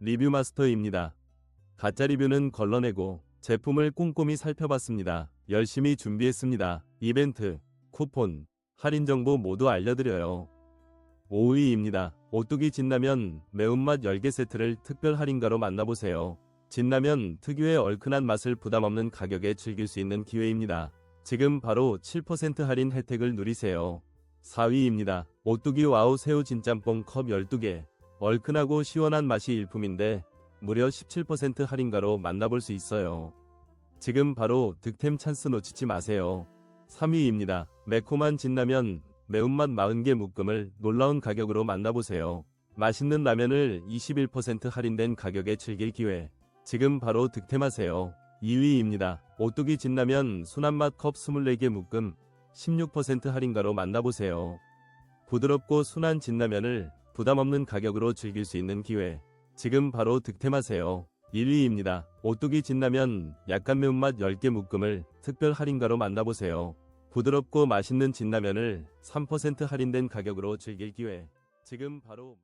리뷰 마스터입니다. 가짜 리뷰는 걸러내고 제품을 꼼꼼히 살펴봤습니다. 열심히 준비했습니다. 이벤트, 쿠폰, 할인 정보 모두 알려드려요. 5위입니다. 오뚜기 진라면 매운맛 10개 세트를 특별 할인가로 만나보세요. 진라면 특유의 얼큰한 맛을 부담없는 가격에 즐길 수 있는 기회입니다. 지금 바로 7% 할인 혜택을 누리세요. 4위입니다. 오뚜기 와우 새우 진짬뽕 컵 12개. 얼큰하고 시원한 맛이 일품인데 무려 17% 할인가로 만나볼 수 있어요. 지금 바로 득템 찬스 놓치지 마세요. 3위입니다. 매콤한 진라면 매운맛 40개 묶음을 놀라운 가격으로 만나보세요. 맛있는 라면을 21% 할인된 가격에 즐길 기회. 지금 바로 득템하세요. 2위입니다. 오뚜기 진라면 순한맛 컵 24개 묶음 16% 할인가로 만나보세요. 부드럽고 순한 진라면을 부담 없는 가격으로 즐길 수 있는 기회. 지금 바로 득템하세요. 1위입니다. 오뚜기 진라면 약간 매운맛 10개 묶음을 특별 할인가로 만나보세요. 부드럽고 맛있는 진라면을 3% 할인된 가격으로 즐길 기회. 지금 바로